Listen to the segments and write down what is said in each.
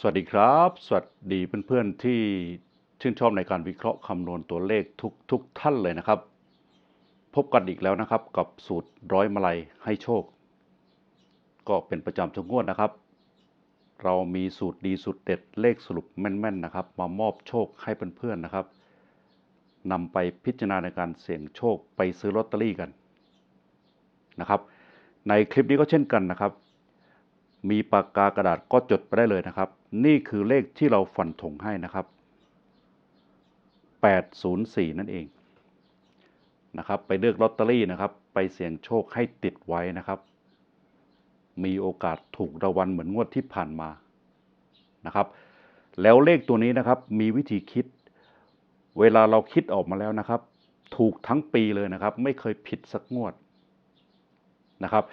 สวัสดีครับ สวัสดีเพื่อนๆที่ชื่นชอบในการวิเคราะห์คำนวณตัวเลขทุกทุกท่านเลยนะครับ พบกันอีกแล้วนะครับ กับสูตรร้อยมาลัยให้โชค ก็เป็นประจำทุกงวดนะครับ เรามีสูตรดีสูตรเด็ดเลขสรุปแม่นๆนะครับ มามอบโชคให้เพื่อนๆนะครับนำไปพิจารณาในการเสี่ยงโชคไปซื้อลอตเตอรี่กันนะครับ ในคลิปนี้ก็เช่นกันนะครับ มีปากกากระดาษก็จดไปได้เลยนะครับ นี่คือเลขที่เราฟันธงให้นะครับ 804 นั่นเองนะครับ ไปเลือกลอตเตอรี่นะครับ ไปเสี่ยงโชคให้ติดไว้นะครับ มีโอกาสถูกรางวัลเหมือนงวดที่ผ่านมานะครับ แล้วเลขตัวนี้นะครับ มีวิธีคิด เวลาเราคิดออกมาแล้วนะครับ ถูกทั้งปีเลยนะครับ ไม่เคยผิดสักงวดนะครับ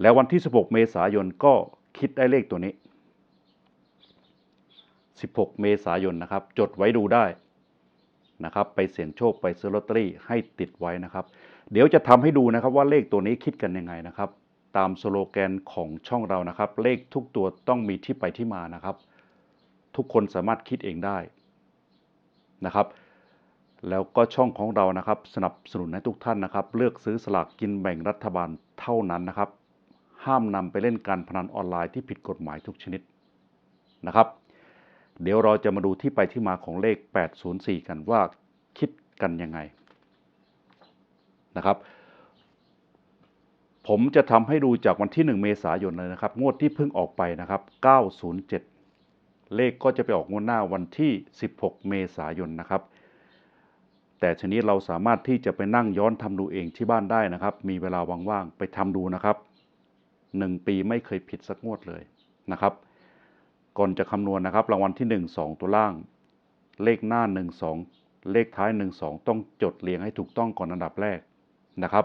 แล้ววันที่ 16 เมษายนก็ คิดได้เลขตัวนี้ 16 เมษายนนะครับ จดไว้ดูได้นะครับ ไปเสี่ยงโชคไปซื้อลอตเตอรี่ให้ติดไว้นะครับ เดี๋ยวจะทำให้ดูนะครับว่าเลขตัวนี้คิดกันยังไงนะครับ ตามสโลแกนของช่องเรานะครับ เลขทุกตัวต้องมีที่ไปที่มานะครับ ทุกคนสามารถคิดเองได้นะครับแล้วก็ช่องของเรานะครับ สนับสนุนให้ทุกท่านนะครับ เลือกซื้อสลากกินแบ่งรัฐบาลเท่านั้นนะครับ ห้ามนำไปเล่นการพนันออนไลน์ที่ผิดกฎหมายทุกชนิดนะครับ เดี๋ยวเราจะมาดูที่ไปที่มาของเลข 804 กันว่าคิดกันยังไงนะครับ ผมจะทำให้ดูจากวันที่ 1 เมษายนเลยนะครับ งวดที่เพิ่งออกไปนะครับ 907 เลขก็จะไปออกงวดหน้าวันที่ 16 เมษายนนะครับแต่ชนิดเราสามารถที่จะไปนั่งย้อนทำดูเองที่บ้านได้นะครับ มีเวลาว่างๆไปทำดูนะครับ หนึ่งปีไม่เคยผิดสักงวดเลยนะครับ ก่อนจะคำนวณนะครับ รางวัลที่ 1 2 ตัวล่าง เลขหน้า 1 2 เลขท้าย 1 2 ต้องจดเรียงให้ถูกต้องก่อนอันดับแรกนะครับ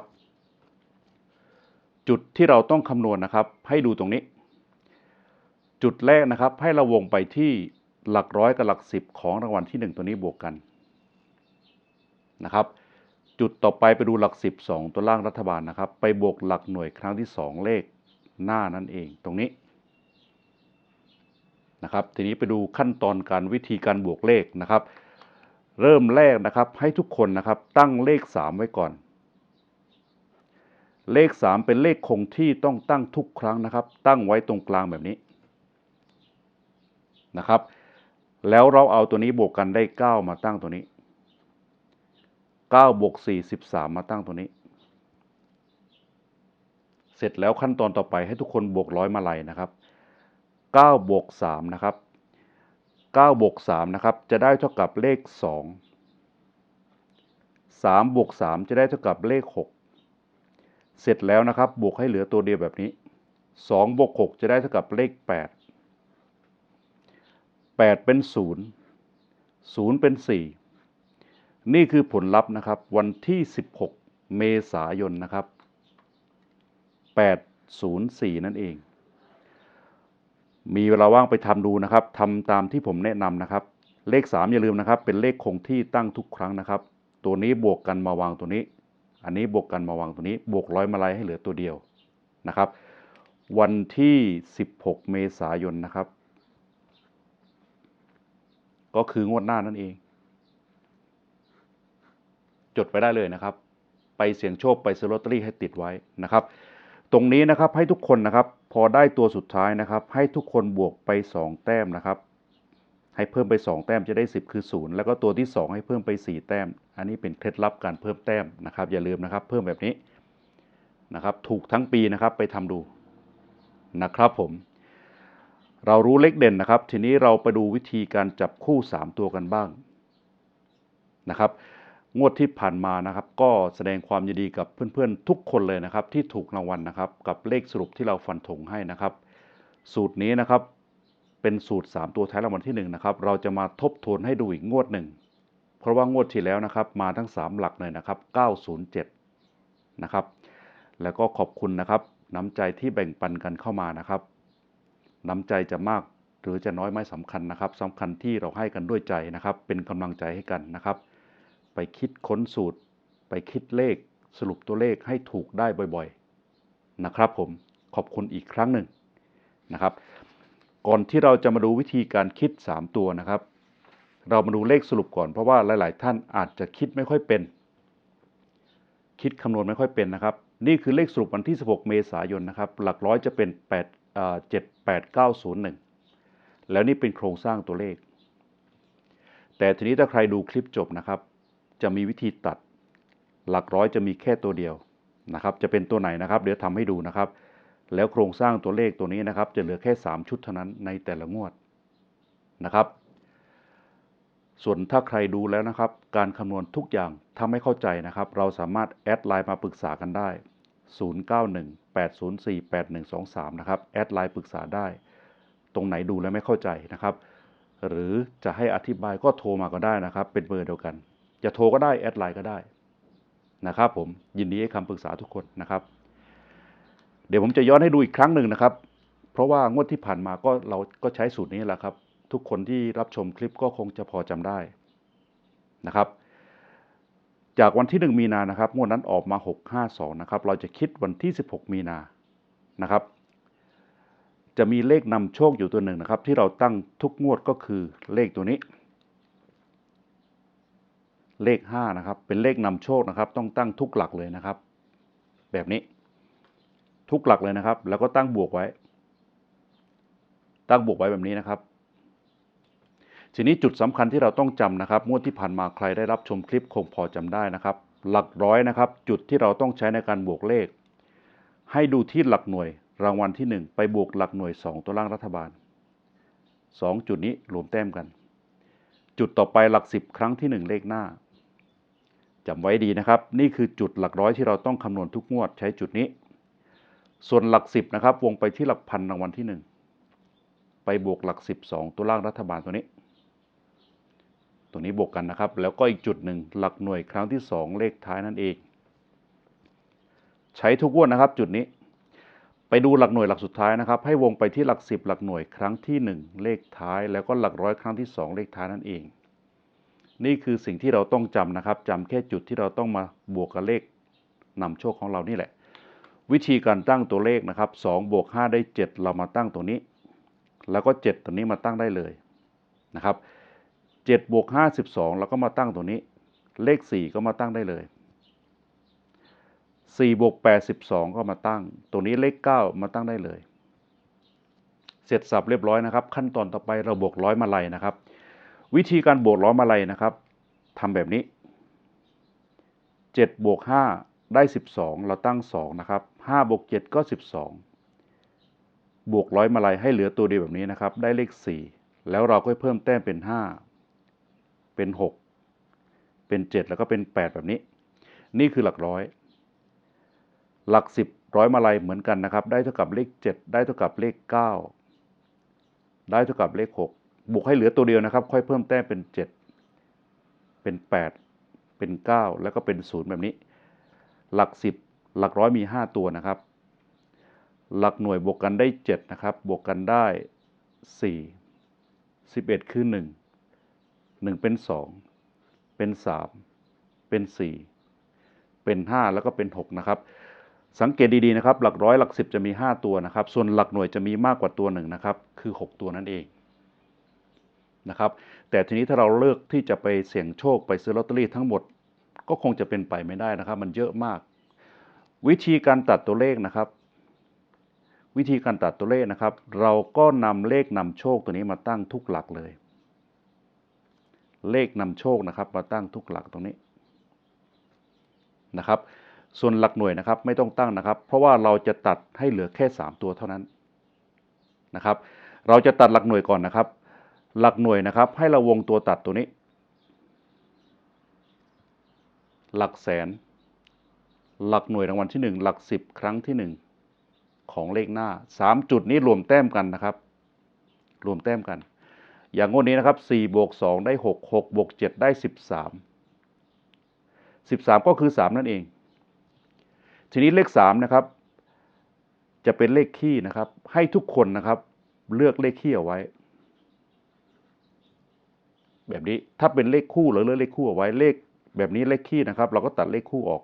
จุดที่เราต้องคำนวณนะครับ ให้ดูตรงนี้ จุดแรกนะครับ ให้เราวงไปที่หลักร้อยกับหลักสิบของรางวัลที่ 1 ตัวนี้บวกกันนะครับจุดต่อไปไปดูหลักสิบสองตัวล่างรัฐบาลนะครับ ไปบวกหลักหน่วยครั้งที่สองเลข หน้านั่นเองตรงนี้นะครับทีนี้ไปดูขั้นตอนการวิธีการบวกเลขนะครับ เริ่มแรกนะครับให้ทุกคนนะครับตั้งเลข 3 ไว้ก่อน เลข 3 เป็นเลขคงที่ต้องตั้งทุกครั้งนะครับ ตั้งไว้ตรงกลางแบบนี้นะครับ แล้วเราเอาตัวนี้บวกกันได้ 9 มาตั้งตัวนี้9บวก4 13 มาตั้งตัวนี้ เสร็จแล้วขั้นตอนต่อไปให้ทุกคนบวกร้อยมาลัยนะครับ9บวก3นะครับ9บวก3นะครับ จะได้เท่ากับเลข 2 3บวก3จะได้เท่ากับเลข 6 เสร็จแล้วนะครับ บวกให้เหลือตัวเดียวแบบนี้2บวก6จะได้เท่ากับเลข 8 8 เป็น 0 0 เป็น 4 นี่คือผลลัพธ์นะครับ วันที่ 16 เมษายนนะครับ 804 นั่นเอง มีเวลาว่างไปทำดูนะครับทำตามที่ผมแนะนำนะครับ เลข 3 อย่าลืมนะครับ เป็นเลขคงที่ตั้งทุกครั้งนะครับ ตัวนี้บวกกันมาวางตัวนี้ อันนี้บวกกันมาวางตัวนี้ บวกร้อยมาลัยให้เหลือตัวเดียวนะครับ วันที่ 16 เมษายนนะครับ ก็คืองวดหน้านั่นเอง จดไปได้เลยนะครับ ไปเสี่ยงโชคไปซื้อลอตเตอรี่ให้ติดไว้นะครับ ตรงนี้นะครับให้ทุกคนนะครับ พอได้ตัวสุดท้ายนะครับ ให้ทุกคนบวกไป 2 แต้มนะครับ ให้เพิ่มไป 2 แต้มจะได้ 10 คือ 0 แล้วก็ตัวที่ 2 ให้เพิ่มไป 4 แต้ม อันนี้เป็นเคล็ดลับการเพิ่มแต้มนะครับ อย่าลืมนะครับ เพิ่มแบบนี้นะครับ ถูกทั้งปีนะครับไปทำดูนะครับผม เรารู้เลขเด่นนะครับ ทีนี้เราไปดูวิธีการจับคู่ 3 ตัวกันบ้างนะครับ งวดที่ผ่านมานะครับ ก็แสดงความยินดีกับเพื่อนๆทุกคนเลยนะครับ ที่ถูกรางวัลนะครับ กับเลขสรุปที่เราฟันธงให้นะครับ สูตรนี้นะครับ เป็นสูตร 3 ตัวท้ายรางวัลที่1นะครับเราจะมาทบทวนให้ดูอีกงวดหนึ่งเพราะว่างวดที่แล้วนะครับ มาทั้ง 3 หลักเลยนะครับ 907 นะครับ แล้วก็ขอบคุณนะครับ น้ำใจที่แบ่งปันกันเข้ามานะครับ น้ำใจจะมากหรือจะน้อยไม่สำคัญนะครับสำคัญที่เราให้กันด้วยใจนะครับ เป็นกำลังใจให้กันนะครับ ไปคิดค้นสูตร ไปคิดเลขสรุปตัวเลขให้ถูกได้บ่อยๆนะครับผมขอบคุณอีกครั้งหนึ่งนะครับ ก่อนที่เราจะมาดูวิธีการคิด 3 ตัวนะครับ เรามาดูเลขสรุปก่อนเพราะว่าหลาย ๆ ท่านอาจจะคิดไม่ค่อยเป็น คิดคำนวณไม่ค่อยเป็นนะครับ นี่คือเลขสรุปวันที่ 16 เมษายนนะครับ หลักร้อยจะเป็น8อ่า78901 แล้วนี่เป็นโครงสร้างตัวเลข แต่ทีนี้ถ้าใครดูคลิปจบนะครับ จะมีวิธีตัด หลักร้อยจะมีแค่ตัวเดียวนะครับ จะเป็นตัวไหนนะครับ เดี๋ยวทำให้ดูนะครับ แล้วโครงสร้างตัวเลขตัวนี้นะครับ จะเหลือแค่ 3 ชุดเท่านั้นในแต่ละงวดนะครับ ส่วนถ้าใครดูแล้วนะครับ การคำนวณทุกอย่างถ้าไม่เข้าใจนะครับ เราสามารถแอดไลน์มาปรึกษากันได้ 0918048123 นะครับ แอดไลน์ปรึกษาได้ ตรงไหนดูแล้วไม่เข้าใจนะครับ หรือจะให้อธิบายก็โทรมาก็ได้นะครับ เป็นเบอร์เดียวกัน จะโทรก็ได้ แอดไลน์ก็ได้นะครับผมยินดีให้คำปรึกษาทุกคนนะครับ เดี๋ยวผมจะย้อนให้ดูอีกครั้งหนึ่งนะครับ เพราะว่างวดที่ผ่านมาก็เราก็ใช้สูตรนี้แหละครับ ทุกคนที่รับชมคลิปก็คงจะพอจำได้นะครับ จากวันที่ 1 มีนานะครับงวดนั้นออกมา 652นะครับเราจะคิดวันที่ 16 มีนานะครับ จะมีเลขนำโชคอยู่ตัวหนึ่งนะครับ ที่เราตั้งทุกงวดก็คือเลขตัวนี้ เลข5นะครับ เป็นเลขนำโชคนะครับ ต้องตั้งทุกหลักเลยนะครับ แบบนี้ ทุกหลักเลยนะครับ แล้วก็ตั้งบวกไว้ ตั้งบวกไว้แบบนี้นะครับ ทีนี้จุดสำคัญที่เราต้องจำนะครับงวดที่ผ่านมาใครได้รับชมคลิปคงพอจำได้นะครับ หลักร้อยนะครับ จุดที่เราต้องใช้ในการบวกเลข ให้ดูที่หลักหน่วย รางวัลที่ 1 ไปบวกหลักหน่วย 2 ตัวล่างรัฐบาล 2 จุดนี้รวมแต้มกันจุดต่อไปหลัก 10 ครั้งที่ 1 เลขหน้า จำไว้ดีนะครับ นี่คือจุดหลักร้อยที่เราต้องคำนวณทุกงวดใช้จุดนี้ ส่วนหลัก10นะครับ วงไปที่หลักพันรางวัลที่ 1 ไปบวกหลัก 12 ตัวล่างรัฐบาลตัวนี้ ตัวนี้บวกกันนะครับ แล้วก็อีกจุดหนึ่งหลักหน่วยครั้งที่ 2 เลขท้ายนั่นเอง ใช้ทุกงวดนะครับ จุดนี้ ไปดูหลักหน่วยหลักสุดท้ายนะครับ ให้วงไปที่หลัก 10 หลักหน่วยครั้งที่ 1 เลขท้าย แล้วก็หลักร้อยครั้งที่ 2 เลขท้ายนั่นเอง นี่คือสิ่งที่เราต้องจำนะครับจำแค่จุดที่เราต้องมาบวกกับเลขนำโชคของเรานี่แหละ วิธีการตั้งตัวเลขนะครับ2บวก5ได้ 7 เรามาตั้งตัวนี้ แล้วก็ 7 ตัวนี้มาตั้งได้เลยนะครับ7บวก5 12เราก็มาตั้งตัวนี้ เลข 4 ก็มาตั้งได้เลย4บวก8 12 ก็มาตั้ง ตัวนี้เลข 9 มาตั้งได้เลย เสร็จสับเรียบร้อยนะครับ ขั้นตอนต่อไปเราบวกร้อยมาลัยนะครับ วิธีการบวกร้อมาลัยนะครับทำแบบนี้ 7 บวก 5 ได้ 12 เราตั้ง 2 นะครับ 5 บวก 7 ก็ 12 บวกร้อยมาลัยให้เหลือตัวเดียวแบบนี้นะครับ ได้เลข 4 แล้วเราก็เพิ่มแต้มเป็น 5 เป็น 6 เป็น 7 แล้วก็เป็น 8 แบบนี้ นี่คือหลักร้อย หลัก 10 ร้อยมาลัยเหมือนกันนะครับ ได้เท่ากับเลข 7 ได้เท่ากับเลข 9 ได้เท่ากับเลข 6 บวกให้เหลือตัวเดียวนะครับ ค่อยเพิ่มแต้มเป็น 7 เป็น 8 เป็น 9 แล้วก็เป็น 0 แบบนี้ หลัก 10 หลักร้อยมี 5 ตัวนะครับ หลักหน่วยบวกกันได้ 7 นะครับ บวกกันได้ 4 11 คือ 1 1 เป็น 2 เป็น 3 เป็น 4 เป็น 5 แล้วก็เป็น 6 นะครับสังเกตดีๆนะครับ หลักร้อยหลัก10จะมี 5 ตัวนะครับ ส่วนหลักหน่วยจะมีมากกว่าตัวหนึ่งนะครับ คือ 6 ตัวนั่นเอง นะครับ แต่ทีนี้ถ้าเราเลือกที่จะไปเสี่ยงโชคไปซื้อลอตเตอรี่ทั้งหมด ก็คงจะเป็นไปไม่ได้นะครับ มันเยอะมาก วิธีการตัดตัวเลขนะครับ วิธีการตัดตัวเลขนะครับ เราก็นำเลขนำโชคตัวนี้มาตั้งทุกหลักเลย เลขนำโชคนะครับ มาตั้งทุกหลักตรงนี้นะครับ ส่วนหลักหน่วยนะครับไม่ต้องตั้งนะครับ เพราะว่าเราจะตัดให้เหลือแค่ 3 ตัวเท่านั้นนะครับ เราจะตัดหลักหน่วยก่อนนะครับ หลักหน่วยนะครับ ให้เราวงตัวตัดตัวนี้ หลักแสน หลักหน่วยรางวัลที่ 1 หลัก 10 ครั้งที่ 1 ของเลขหน้า 3 จุดนี้รวมแต้มกันนะครับ รวมแต้มกัน อย่างงวดนี้นะครับ4บวก2ได้ 6 6บวก7ได้ 13 13 ก็คือ 3 นั่นเอง ทีนี้เลข3นะครับจะเป็นเลขคี่นะครับ ให้ทุกคนนะครับ เลือกเลขคี่เอาไว้ แบบนี้ถ้าเป็นเลขคู่เราเลือกเลขคู่เอาไว้เลข แบบนี้เลขขี้นะครับ เราก็ตัดเลขคู่ออก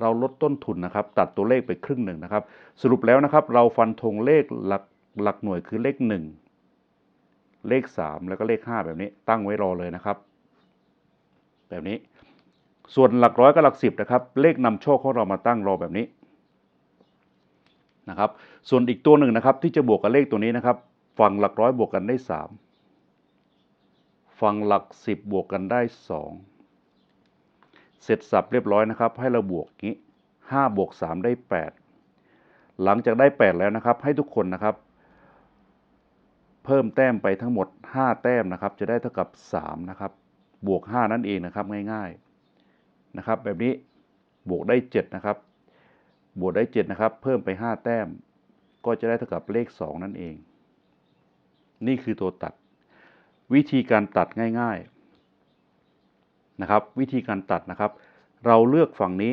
เราลดต้นทุนนะครับ ตัดตัวเลขไปครึ่งหนึ่งนะครับ สรุปแล้วนะครับ เราฟันธงเลขหลักหลักหน่วยคือเลข 1 เลข 3 แล้วก็เลข 5 แบบนี้ ตั้งไว้รอเลยนะครับ แบบนี้ ส่วนหลักร้อยกับหลัก10นะครับ เลขนำโชคของเรามาตั้งรอแบบนี้นะครับ ส่วนอีกตัวหนึ่งนะครับ ที่จะบวกกับเลขตัวนี้นะครับ ฝั่งหลักร้อยบวกกันได้ 3 ฟังหลักสิบบวกกันได้สองเสร็จสับเรียบร้อยนะครับ ให้เราบวกงี้ห้าบวกสามได้แปดหลังจากได้แปดแล้วนะครับ ให้ทุกคนนะครับ เพิ่มแต้มไปทั้งหมดห้าแต้มนะครับ จะได้เท่ากับสามนะครับ บวกห้านั่นเองนะครับง่ายๆนะครับ แบบนี้บวกได้เจ็ดนะครับ บวกได้เจ็ดนะครับ เพิ่มไปห้าแต้ม ก็จะได้เท่ากับเลขสองนั่นเอง นี่คือตัวตัด วิธีการตัดง่ายๆนะครับ วิธีการตัดนะครับ เราเลือกฝั่งนี้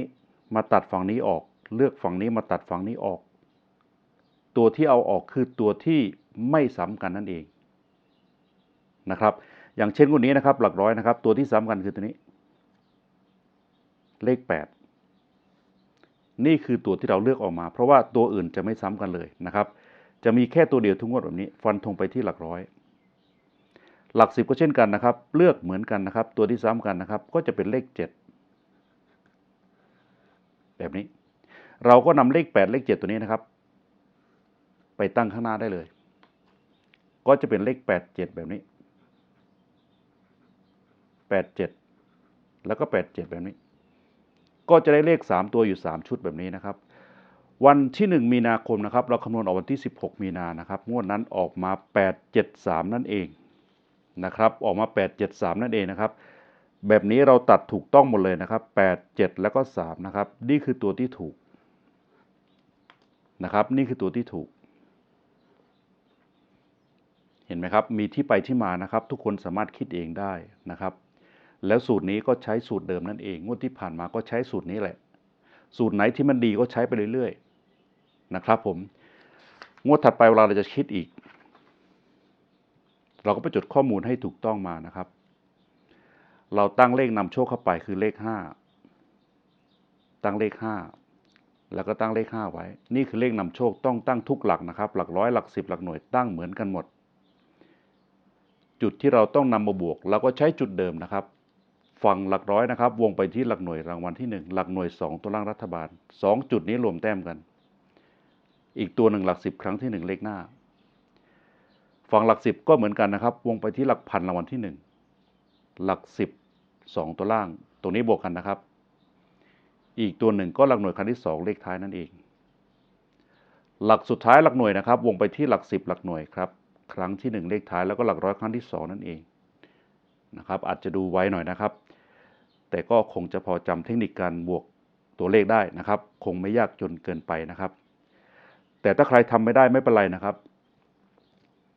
มาตัดฝั่งนี้ออก เลือกฝั่งนี้มาตัดฝั่งนี้ออก ตัวที่เอาออกคือตัวที่ไม่ซ้ำกันนั่นเองนะครับ อย่างเช่นคนนี้นะครับ หลักร้อยนะครับ ตัวที่ซ้ำกันคือตัวนี้ เลข 8 นี่คือตัวที่เราเลือกออกมา เพราะว่าตัวอื่นจะไม่ซ้ำกันเลยนะครับ จะมีแค่ตัวเดียวทุกงวดแบบนี้ ฟันธงไปที่หลักร้อย หลักสิบก็เช่นกันนะครับ เลือกเหมือนกันนะครับ ตัวที่ซ้ำกันนะครับ ก็จะเป็นเลข 7 แบบนี้ เราก็นำเลข 8 เลข 7 ตัวนี้นะครับ ไปตั้งข้างหน้าได้เลย ก็จะเป็นเลข 8 7 แบบนี้ 8 7 แล้วก็ 8 7 แบบนี้ ก็จะได้เลข 3 ตัวอยู่ 3 ชุดแบบนี้นะครับวันที่ 1 มีนาคมนะครับ เราคำนวณออกวันที่ 16 มีนานะครับ งวดนั้นออกมา 8 7 3 นั่นเอง นะครับออกมา 8 7 3 นั่นเองนะครับแบบนี้เราตัดถูกต้องหมดเลยนะครับ 8 7 แล้วก็ 3 นะครับ นี่คือตัวที่ถูกนะครับ นี่คือตัวที่ถูก เห็นไหมครับ มีที่ไปที่มานะครับ ทุกคนสามารถคิดเองได้นะครับ แล้วสูตรนี้ก็ใช้สูตรเดิมนั่นเอง งวดที่ผ่านมาก็ใช้สูตรนี้แหละ สูตรไหนที่มันดีก็ใช้ไปเรื่อยๆ นะครับผม งวดถัดไปเวลาเราจะคิดอีก เราก็ไปจดข้อมูลให้ถูกต้องมานะครับ เราตั้งเลขนำโชคเข้าไปคือเลขห้าตั้งเลขห้าแล้วก็ตั้งเลขห้าไว้ นี่คือเลขนำโชคต้องตั้งทุกหลักนะครับ หลักร้อยหลักสิบหลักหน่วยตั้งเหมือนกันหมด จุดที่เราต้องนำมาบวกเราก็ใช้จุดเดิมนะครับ ฝั่งหลักร้อยนะครับ วงไปที่หลักหน่วยรางวัลที่หนึ่งหลักหน่วยสองตัวล่างรัฐบาลสองจุดนี้รวมแต้มกัน อีกตัวหนึ่งหลักสิบครั้งที่หนึ่งเลขหน้า ฝั่งหลักสิบก็เหมือนกันนะครับ วงไปที่หลักพันรางวัลที่หนึ่งหลักสิบสองตัวล่าง ตรงนี้บวกกันนะครับ อีกตัวหนึ่งก็หลักหน่วยครั้งที่สองเลขท้ายนั่นเอง หลักสุดท้ายหลักหน่วยนะครับ วงไปที่หลักสิบหลักหน่วยครับ ครั้งที่หนึ่งเลขท้ายแล้วก็หลักร้อยครั้งที่สองนั่นเองนะครับ อาจจะดูไว้หน่อยนะครับ แต่ก็คงจะพอจำเทคนิคการบวกตัวเลขได้นะครับ คงไม่ยากจนเกินไปนะครับ แต่ถ้าใครทำไม่ได้ไม่เป็นไรนะครับ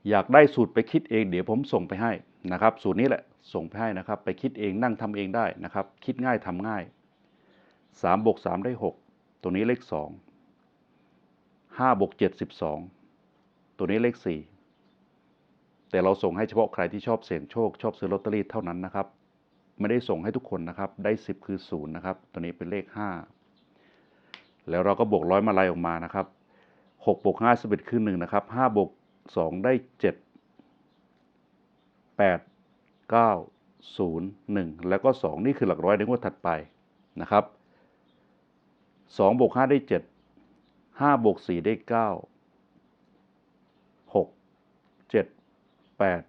อยากได้สูตรไปคิดเอง เดี๋ยวผมส่งไปให้นะครับ สูตรนี้แหละส่งไปให้นะครับ ไปคิดเองนั่งทำเองได้นะครับ คิดง่ายทำง่ายสามบวกสามได้หกตัวนี้เลขสองห้าบวกเจ็ดสิบสองตัวนี้เลขสี่แต่เราส่งให้เฉพาะใครที่ชอบเสี่ยงโชค ชอบซื้อลอตเตอรี่เท่านั้นนะครับ ไม่ได้ส่งให้ทุกคนนะครับ ได้สิบคือศูนย์นะครับ ตัวนี้เป็นเลขห้าแล้วเราก็บวกร้อยมาลายออกมานะครับหกบวกห้าสิบเอ็ดคือหนึ่งนะครับห้าบวก สองได้เจ็ดแปดเก้าศูนย์หนึ่งแล้วก็สองนี่คือหลักร้อยในงวดถัดไปนะครับสองบวกห้าได้เจ็ดห้าบวกสี่ได้เก้าหกเจ็ดแปด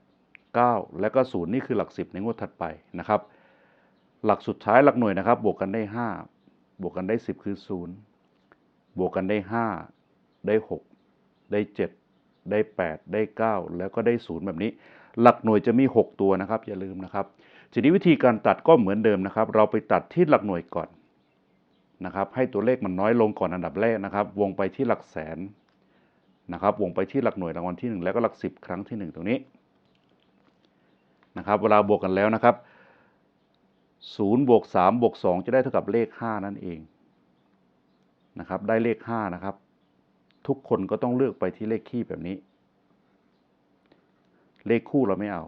เก้าแล้วก็ศูนย์นี่คือหลักสิบในงวดถัดไปนะครับ หลักสุดท้ายหลักหน่วยนะครับ บวกกันได้ห้าบวกกันได้สิบคือศูนย์บวกกันได้ห้าได้หกได้เจ็ด ได้แปดได้เก้าแล้วก็ได้ศูนย์แบบนี้ หลักหน่วยจะมีหกตัวนะครับ อย่าลืมนะครับทีนี้วิธีการตัดก็เหมือนเดิมนะครับ เราไปตัดที่หลักหน่วยก่อนนะครับให้ตัวเลขมันน้อยลงก่อนอันดับแรกนะครับ วงไปที่หลักแสนนะครับ วงไปที่หลักหน่วยรางวัลที่ 1 แล้วก็หลัก 10 ครั้งที่ 1 ตรงนี้นะครับเวลาบวกกันแล้วนะครับ0บวก3บวก2จะได้เท่ากับเลข 5 นั่นเองนะครับได้เลข 5 นะครับ ทุกคนก็ต้องเลือกไปที่เลขคี่แบบนี้ เลขคู่เราไม่เอา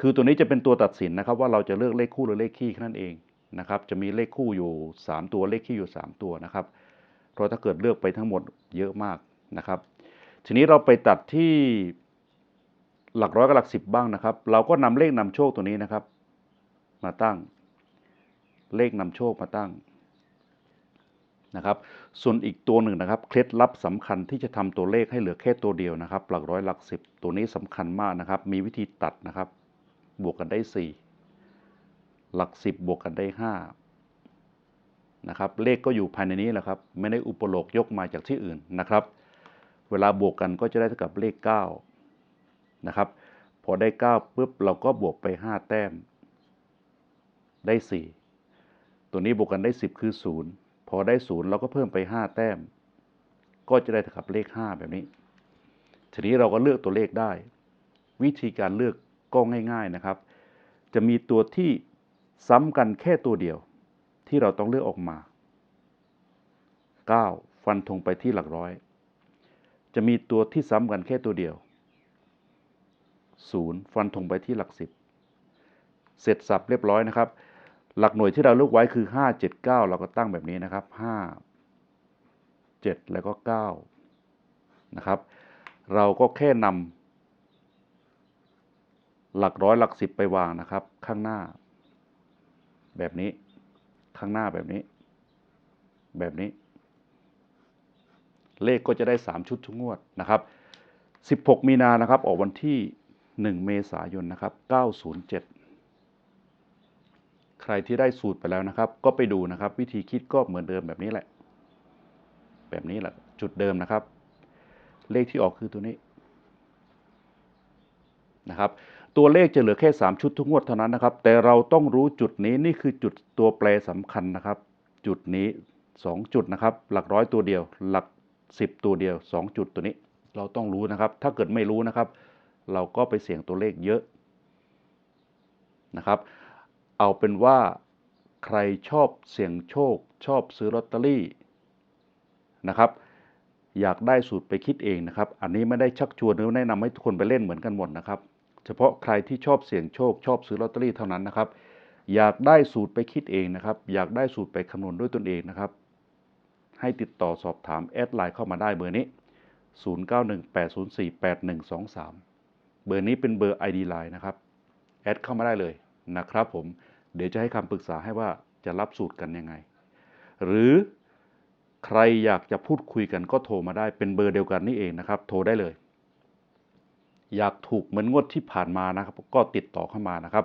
คือตัวนี้จะเป็นตัวตัดสินนะครับ ว่าเราจะเลือกเลขคู่หรือเลขคี่แค่นั้นเองนะครับ จะมีเลขคู่อยู่ 3 ตัวเลขคี่อยู่ 3 ตัวนะครับเพราะถ้าเกิดเลือกไปทั้งหมดเยอะมากนะครับ ทีนี้เราไปตัดที่หลักร้อยกับหลักสิบบ้างนะครับ เราก็นำเลขนำโชคตัวนี้นะครับ มาตั้ง เลขนำโชคมาตั้ง นะครับ ส่วนอีกตัวหนึ่งนะครับ เคล็ดลับสำคัญที่จะทำตัวเลขให้เหลือแค่ตัวเดียวนะครับ หลักร้อยหลักสิบตัวนี้สำคัญมากนะครับ มีวิธีตัดนะครับ บวกกันได้สี่หลักสิบบวกกันได้ห้านะครับ เลขก็อยู่ภายในนี้แหละครับ ไม่ได้อุปโลกยกมาจากที่อื่นนะครับ เวลาบวกกันก็จะได้เท่ากับเลข 9 นะครับ พอได้ 9ปุ๊บเราก็บวกไป 5 แต้ม ได้ 4 ตัวนี้บวกกันได้ 10 คือ 0 พอได้0เราก็เพิ่มไป 5 แต้ม ก็จะได้เท่ากับเลข 5 แบบนี้ ทีนี้เราก็เลือกตัวเลขได้ วิธีการเลือกก็ง่าย ๆนะครับ จะมีตัวที่ซ้ำกันแค่ตัวเดียว ที่เราต้องเลือกออกมา 9 ฟันธงไปที่หลักร้อย จะมีตัวที่ซ้ำกันแค่ตัวเดียว 0 ฟันธงไปที่หลักสิบเสร็จสับเรียบร้อยนะครับ หลักหน่วยที่เราเลือกไว้คือ 5 7 9 เราก็ตั้งแบบนี้นะครับ 5 7 แล้วก็9นะครับ เราก็แค่นำหลักร้อยหลักสิบไปวางนะครับ ข้างหน้า แบบนี้ ข้างหน้าแบบนี้ แบบนี้ เลขก็จะได้ 3 ชุดทุกงวดนะครับ 16 มีนานะครับ ออกวันที่ 1 เมษายนนะครับ 907 ใครที่ได้สูตรไปแล้วนะครับ ก็ไปดูนะครับ วิธีคิดก็เหมือนเดิมแบบนี้แหละ แบบนี้แหละ จุดเดิมนะครับ เลขที่ออกคือตัวนี้นะครับ ตัวเลขจะเหลือแค่ 3 ชุดทุกงวดเท่านั้นนะครับ แต่เราต้องรู้จุดนี้นี่คือจุดตัวแปรสำคัญนะครับ จุดนี้ 2 จุดนะครับ หลักร้อยตัวเดียว หลัก 10 ตัวเดียว 2 จุดตัวนี้ เราต้องรู้นะครับ ถ้าเกิดไม่รู้นะครับ เราก็ไปเสี่ยงตัวเลขเยอะนะครับ เอาเป็นว่าใครชอบเสี่ยงโชค ชอบซื้อลอตเตอรี่นะครับ อยากได้สูตรไปคิดเองนะครับ อันนี้ไม่ได้ชักชวนหรือแนะนำให้ทุกคนไปเล่นเหมือนกันหมดนะครับ เฉพาะใครที่ชอบเสี่ยงโชค ชอบซื้อลอตเตอรี่เท่านั้นนะครับ อยากได้สูตรไปคิดเองนะครับ อยากได้สูตรไปคำนวณด้วยตนเองนะครับ ให้ติดต่อสอบถามแอดไลน์เข้ามาได้เบอร์นี้ 0918048123 เบอร์นี้เป็นเบอร์ ID Line นะครับ แอดเข้ามาได้เลย นะครับผมเดี๋ยวจะให้คำปรึกษาให้ว่าจะรับสูตรกันยังไง หรือใครอยากจะพูดคุยกันก็โทรมาได้เป็นเบอร์เดียวกันนี่เองนะครับ โทรได้เลย อยากถูกเหมือนงวดที่ผ่านมานะครับ ก็ติดต่อเข้ามานะครับ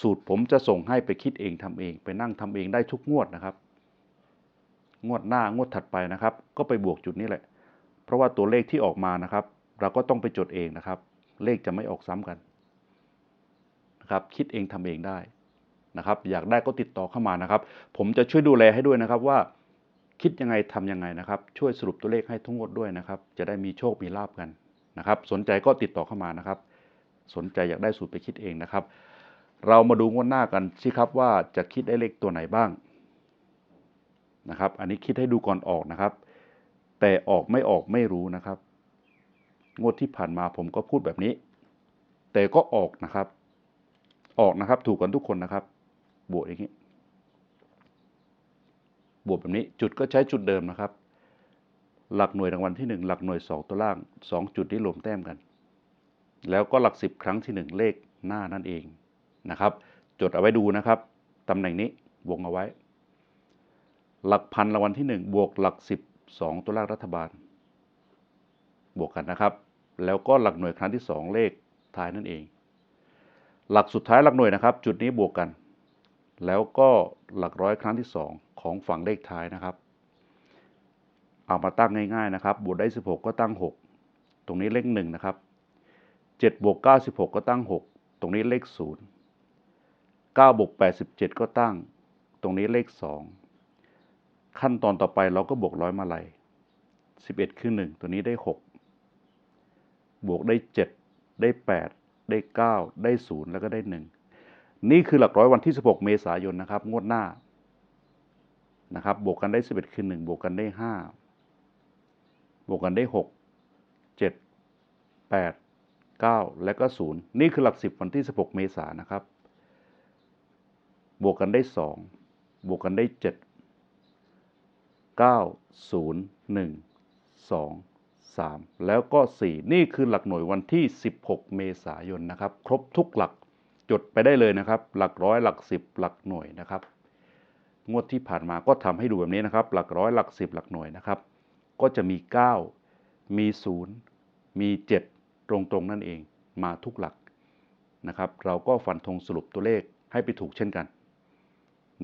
สูตรผมจะส่งให้ไปคิดเองทำเอง ไปนั่งทำเองได้ทุกงวดนะครับ งวดหน้างวดถัดไปนะครับ ก็ไปบวกจุดนี้แหละ เพราะว่าตัวเลขที่ออกมานะครับ เราก็ต้องไปจดเองนะครับ เลขจะไม่ออกซ้ำกัน นะครับคิดเองทำเองได้นะครับ อยากได้ก็ติดต่อเข้ามานะครับ ผมจะช่วยดูแลให้ด้วยนะครับว่า คิดยังไงทำยังไงนะครับ ช่วยสรุปตัวเลขให้ทั้งหมดด้วยนะครับ จะได้มีโชคมีลาบกันนะครับ สนใจก็ติดต่อเข้ามานะครับ สนใจอยากได้สูตรไปคิดเองนะครับ เรามาดูงวดหน้ากันสิครับว่าจะคิดได้เลขตัวไหนบ้างนะครับ อันนี้คิดให้ดูก่อนออกนะครับ แต่ออกไม่ออกไม่รู้นะครับ งวดที่ผ่านมาผมก็พูดแบบนี้ แต่ก็ออกนะครับ ออกนะครับ ถูกกันทุกคนนะครับ บวกอย่างนี้ บวกแบบนี้จุดก็ใช้จุดเดิมนะครับ หลักหน่วยรางวัลที่ 1 หลักหน่วย 2 ตัวล่าง 2 จุดที่รวมแต้มกัน แล้วก็หลัก 10 ครั้งที่ 1 เลขหน้านั่นเองนะครับ จดเอาไว้ดูนะครับตำแหน่งนี้วงเอาไว้ หลักพันรางวัลที่ 1 บวกหลัก 10 2 ตัวล่างรัฐบาล บวกกันนะครับ แล้วก็หลักหน่วยครั้งที่ 2 เลขท้ายนั่นเอง หลักสุดท้ายหลักหน่วยนะครับ จุดนี้บวกกัน แล้วก็หลักร้อยครั้งที่ 2 ของฝั่งเลขท้ายนะครับ เอามาตั้งง่ายๆนะครับ บวกได้ 16 ก็ตั้ง 6 ตรงนี้เลข1นะครับ7บวก96ก็ตั้ง 6 ตรงนี้เลข 0 9บวก87ก็ตั้ง ตรงนี้เลข 2 ขั้นตอนต่อไปเราก็บวกร้อยมาลัย11 คือ 1 ตัวนี้ได้ 6 บวกได้ 7 ได้ 8 ได้ 9 ได้ 0 แล้วก็ได้ 1 นี่คือหลักร้อยวันที่ 16 เมษายนนะครับ งวดหน้านะครับบวกกันได้ 11 คือ 1 บวกกันได้ 5 บวกกันได้ 6 7 8 9 และก็ 0 นี่คือหลัก 10 วันที่ 16 เมษายนนะครับ บวกกันได้ 2 บวกกันได้ 7 9 0 1 2 3 แล้วก็ 4 นี่คือหลักหน่วยวันที่ 16 เมษายนนะครับ ครบทุกหลักจดไปได้เลยนะครับ หลักร้อยหลัก 10 หลักหน่วยนะครับ งวดที่ผ่านมาก็ทำให้ดูแบบนี้นะครับ หลักร้อยหลัก 10 หลักหน่วยนะครับ ก็จะมี 9 มี 0 มี 7 ตรงๆ นั่นเองมาทุกหลักนะครับ เราก็ฟันธงสรุปตัวเลขให้ไปถูกเช่นกัน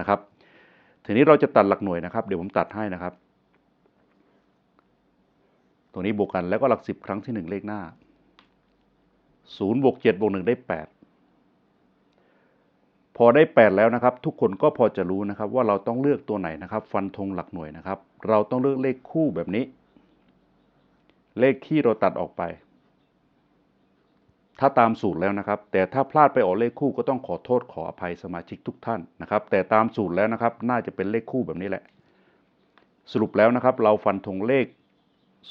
นะครับ ทีนี้เราจะตัดหลักหน่วยนะครับ เดี๋ยวผมตัดให้นะครับ ตรงนี้บวกกันแล้วก็หลักสิบครั้งที่หนึ่งเลขหน้าศูนย์บวกเจ็ดบวกหนึ่งได้แปดพอได้แปดแล้วนะครับ ทุกคนก็พอจะรู้นะครับ ว่าเราต้องเลือกตัวไหนนะครับ ฟันธงหลักหน่วยนะครับ เราต้องเลือกเลขคู่แบบนี้ เลขที่เราตัดออกไป ถ้าตามสูตรแล้วนะครับ แต่ถ้าพลาดไปออกเลขคู่ก็ต้องขอโทษขออภัยสมาชิกทุกท่านนะครับ แต่ตามสูตรแล้วนะครับ น่าจะเป็นเลขคู่แบบนี้แหละ สรุปแล้วนะครับ เราฟันธงเลข 0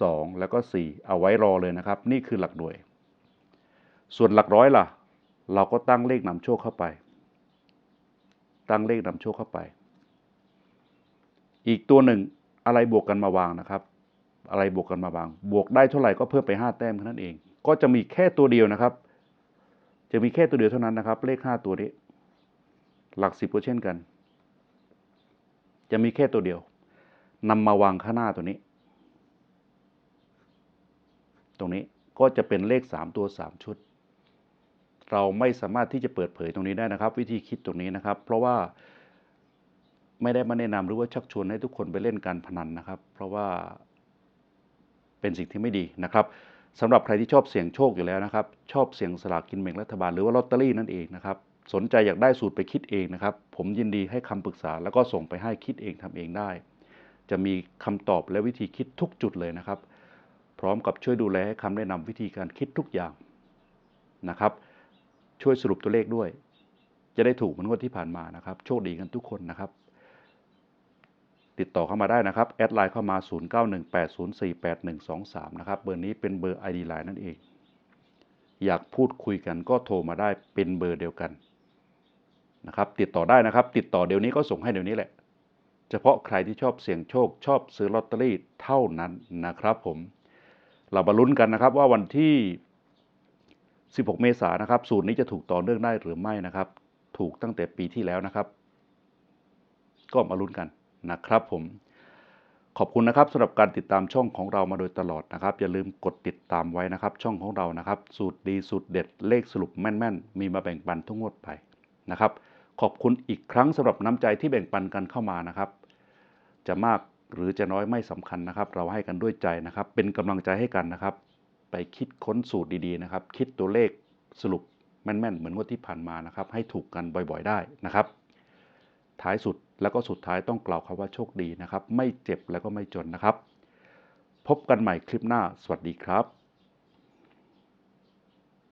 2 แล้วก็ 4 เอาไว้รอเลยนะครับ นี่คือหลักหน่วย ส่วนหลักร้อยล่ะ เราก็ตั้งเลขนำโชคเข้าไป ตั้งเลขนำโชคเข้าไป อีกตัวหนึ่งอะไรบวกกันมาวางนะครับ อะไรบวกกันมาวาง บวกได้เท่าไหร่ก็เพิ่มไป 5 แต้มเท่นั้นเอง ก็จะมีแค่ตัวเดียวนะครับ จะมีแค่ตัวเดียวเท่านั้นนะครับ เลข 5 ตัวนี้ หลักสิบก็เช่นกัน จะมีแค่ตัวเดียว นำมาวางข้างหน้าตัวนี้ ตรงนี้ก็จะเป็นเลข 3 ตัว 3 ชุด เราไม่สามารถที่จะเปิดเผยตรงนี้ได้นะครับ วิธีคิดตรงนี้นะครับ เพราะว่าไม่ได้มาแนะนำหรือว่าชักชวนให้ทุกคนไปเล่นการพนันนะครับ เพราะว่าเป็นสิ่งที่ไม่ดีนะครับสำหรับใครที่ชอบเสี่ยงโชคอยู่แล้วนะครับ ชอบเสี่ยงสลากกินแบ่งรัฐบาลหรือว่าลอตเตอรี่นั่นเองนะครับ สนใจอยากได้สูตรไปคิดเองนะครับ ผมยินดีให้คำปรึกษาแล้วก็ส่งไปให้คิดเองทำเองได้ จะมีคำตอบและวิธีคิดทุกจุดเลยนะครับ พร้อมกับช่วยดูแลให้คำแนะนำวิธีการคิดทุกอย่างนะครับ ช่วยสรุปตัวเลขด้วย จะได้ถูกเหมือนงวดที่ผ่านมานะครับ โชคดีกันทุกคนนะครับ ติดต่อเข้ามาได้นะครับ แอดไลน์เข้ามา 0918048123 นะครับ เบอร์นี้เป็นเบอร์ ID Line นั่นเอง อยากพูดคุยกันก็โทรมาได้เป็นเบอร์เดียวกันนะครับ ติดต่อได้นะครับ ติดต่อเดี๋ยวนี้ก็ส่งให้เดี๋ยวนี้แหละ ฉพาะใครที่ชอบเสี่ยงโชคชอบซื้อลอตเตอรี่เท่านั้นนะครับผม เรามาลุ้นกันนะครับว่าวันที่ 16 เมษายนนะครับ สูตรนี้จะถูกต่อเนื่องได้หรือไม่นะครับ ถูกตั้งแต่ปีที่แล้วนะครับ ก็มาลุ้นกันนะครับผมขอบคุณนะครับสำหรับการติดตามช่องของเรามาโดยตลอดนะครับ อย่าลืมกดติดตามไว้นะครับ ช่องของเรานะครับ สูตรดีสูตรเด็ดเลขสรุปแม่นๆ มีมาแบ่งปันทุกงวดไปนะครับ ขอบคุณอีกครั้งสำหรับน้ำใจที่แบ่งปันกันเข้ามานะครับ จะมากหรือจะน้อยไม่สำคัญนะครับ เราให้กันด้วยใจนะครับ เป็นกำลังใจให้กันนะครับ ไปคิดค้นสูตรดีๆนะครับ คิดตัวเลขสรุปแม่นๆ เหมือนงวดที่ผ่านมานะครับ ให้ถูกกันบ่อยๆได้นะครับ ท้ายสุดแล้วก็สุดท้ายต้องกล่าวคำว่าโชคดีนะครับ ไม่เจ็บแล้วก็ไม่จนนะครับ พบกันใหม่คลิปหน้า สวัสดีครับ